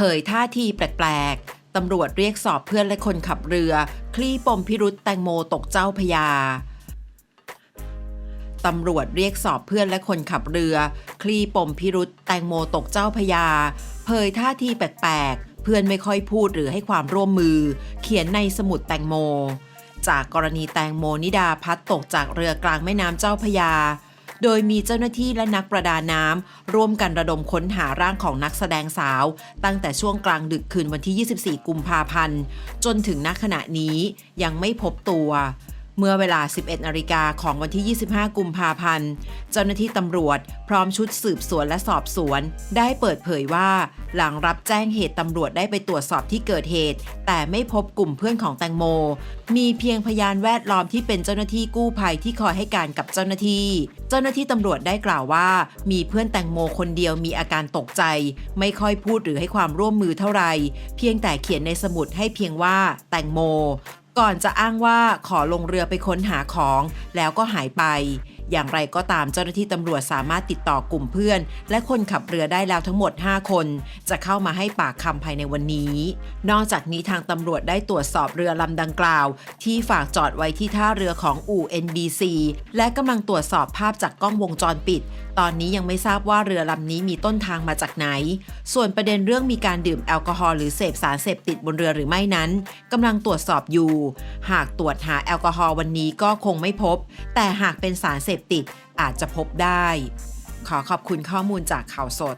ผยท่าทีแปลกๆ ตำรวจเรียกสอบเพื่อนและคนขับเรือ คลี่ปมพิรุษแตงโมตกเจ้าพยา ตำรวจเรียกสอบเพื่อนและคนขับเรือ คลี่ปมพิรุษแตงโมตกเจ้าพยา เผยท่าทีแปลกๆ เพื่อนไม่ค่อยพูดหรือให้ความร่วมมือ เขียนในสมุดแตงโม จากกรณีแตงโมนิดาพัดตกจากเรือกลางแม่น้ำเจ้าพยา โดยมีเจ้าหน้าที่และนักประดาน้ำร่วมกันระดมค้นหาร่างของนักแสดงสาว ตั้งแต่ช่วงกลางดึกคืนวันที่ 24 กุมภาพันธ์ จนถึงณขณะนี้ยังไม่พบตัว เมื่อเวลา 11นาฬิกาของวันที่ 25 กุมภาพันธ์ เจ้าหน้าที่ตำรวจพร้อมชุดสืบสวนและสอบสวน ได้เปิดเผยว่า หลังรับแจ้งเหตุตำรวจได้ไปตรวจสอบที่เกิดเหตุ แต่ไม่พบกลุ่มเพื่อนของแตงโม มีเพียงพยานแวดล้อมที่เป็นเจ้าหน้าที่กู้ภัยที่คอยให้การกับเจ้าหน้าที่ เจ้าหน้าที่ตำรวจได้กล่าวว่า มีเพื่อนแตงโมคนเดียวมีอาการตกใจ ไม่ค่อยพูดหรือให้ความร่วมมือเท่าไหร่เพียงแต่เขียนในสมุดให้เพียงว่าแตงโม ก่อนจะอ้างว่าขอลงเรือไปค้นหาของแล้วก็หายไป อย่างไรก็ตามเจ้าหน้าที่ตำรวจสามารถติดต่อกลุ่มเพื่อน และคนขับเรือได้แล้วทั้งหมด 5 คน จะเข้ามาให้ปากคำภายในวันนี้ นอกจากนี้ทางตำรวจได้ตรวจสอบเรือลำดังกล่าว ที่ฝากจอดไว้ที่ท่าเรือของอู่ NBC และกำลังตรวจสอบภาพจากกล้องวงจรปิด ตอนนี้ยังไม่ทราบว่าเรือลำนี้มีต้นทางมาจากไหน ส่วนประเด็นเรื่องมีการดื่มแอลกอฮอล์หรือเสพสารเสพติดบนเรือหรือไม่นั้นกำลังตรวจสอบอยู่ หากตรวจหาแอลกอฮอล์วันนี้ก็คงไม่พบ แต่หากเป็นสารเสพพติดอาจจะพบได้ ขอขอบคุณข้อมูลจากข่าวสด